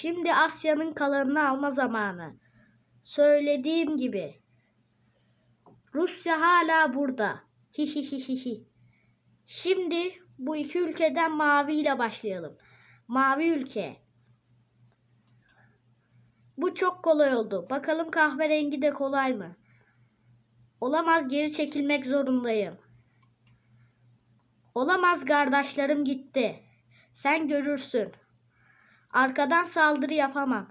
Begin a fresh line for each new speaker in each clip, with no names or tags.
Şimdi Asya'nın kalanını alma zamanı. Söylediğim gibi. Rusya hala burada. Hihihihihi. Şimdi bu iki ülkeden mavi ile başlayalım. Mavi ülke. Bu çok kolay oldu. Bakalım kahverengi de kolay mı? Olamaz geri çekilmek zorundayım. Olamaz kardeşlerim gitti. Sen görürsün. Arkadan saldırı yapamam.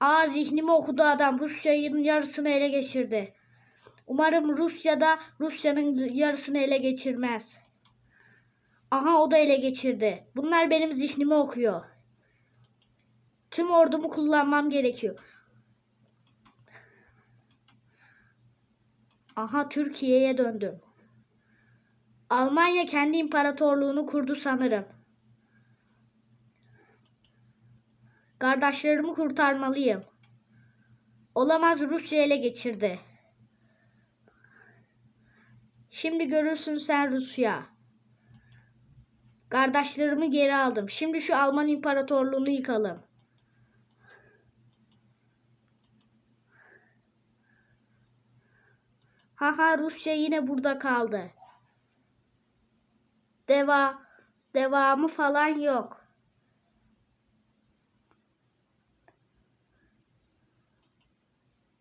Aa zihnimi okudu adam. Rusya'nın yarısını ele geçirdi. Umarım Rusya'da Rusya'nın yarısını ele geçirmez. Aha o da ele geçirdi. Bunlar benim zihnimi okuyor. Tüm ordumu kullanmam gerekiyor. Aha Türkiye'ye döndüm. Almanya kendi imparatorluğunu kurdu sanırım. Kardeşlerimi kurtarmalıyım. Olamaz Rusya ele geçirdi. Şimdi görürsün sen Rusya. Kardeşlerimi geri aldım. Şimdi şu Alman imparatorluğunu yıkalım. Haha Rusya yine burada kaldı. Deva devamı falan yok.